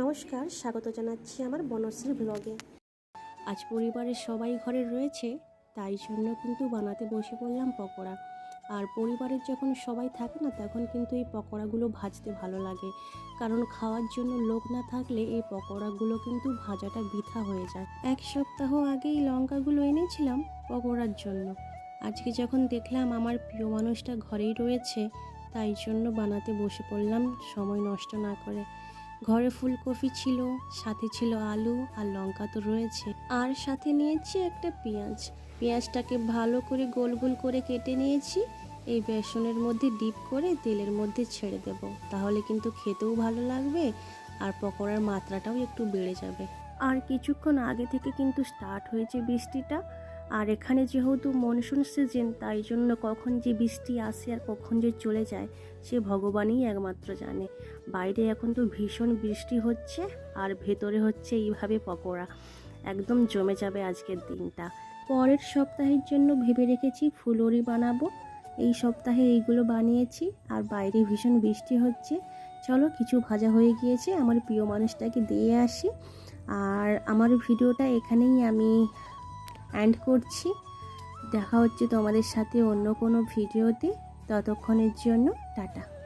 নমস্কার, স্বাগত জানাচ্ছি আমার বনশ্রী ব্লগে। আজ পরিবারের সবাই ঘরে রয়েছে, তাই জন্য কিন্তু বানাতে বসে পড়লাম পকোড়া। আর পরিবারের যখন সবাই থাকে না, তখন কিন্তু এই পকোড়াগুলো ভাজতে ভালো লাগে। কারণ খাওয়ার জন্য লোক না থাকলে এই পকোড়াগুলো কিন্তু ভাজাটা বৃথা হয়ে যায়। এক সপ্তাহ আগেই লঙ্কাগুলো এনেছিলাম পকোড়ার জন্য। আজকে যখন দেখলাম আমার প্রিয় মানুষটা ঘরেই রয়েছে, তাই জন্য বানাতে বসে পড়লাম, সময় নষ্ট না করে। ঘরে ফুলকপি ছিল, সাথে ছিল আলু আর লঙ্কা তো রয়েছে। আর সাথে নিয়েছি একটা পেঁয়াজ। পেঁয়াজটাকে ভালো করে গোল গোল করে কেটে নিয়েছি। এই বেসনের মধ্যে ডিপ করে তেলের মধ্যে ছেড়ে দেব। তাহলে কিন্তু খেতেও ভালো লাগবে আর পকোড়ার মাত্রাটাও একটু বেড়ে যাবে। আর কিছুক্ষণ আগে থেকে কিন্তু স্টার্ট হয়েছে বৃষ্টিটা। আর এখানে যেহেতু মনসুন সিজন তাই জন্য কখন যে বৃষ্টি আসে আর কখন যে চলে যায়, সে ভগবানই একমাত্র জানে। বাইরে এখন তো ভীষণ বৃষ্টি হচ্ছে আর ভেতরে হচ্ছে এইভাবে পকোড়া। একদম জমে যাবে আজকের দিনটা। পরের সপ্তাহের জন্য ভেবে রেখেছি ফুলরি বানাবো। এই সপ্তাহে এইগুলো বানিয়েছি আর বাইরে ভীষণ বৃষ্টি হচ্ছে। চলো কিছু ভাজা হয়ে গিয়েছে, আমার প্রিয় মানুষটাকে দিয়ে আসি। আর আমার ভিডিওটা এখানেই আমি অ্যান্ড করছি। দেখা হচ্ছে তোমাদের সাথে অন্য কোনো ভিডিওতে। ততক্ষণের জন্য টাটা।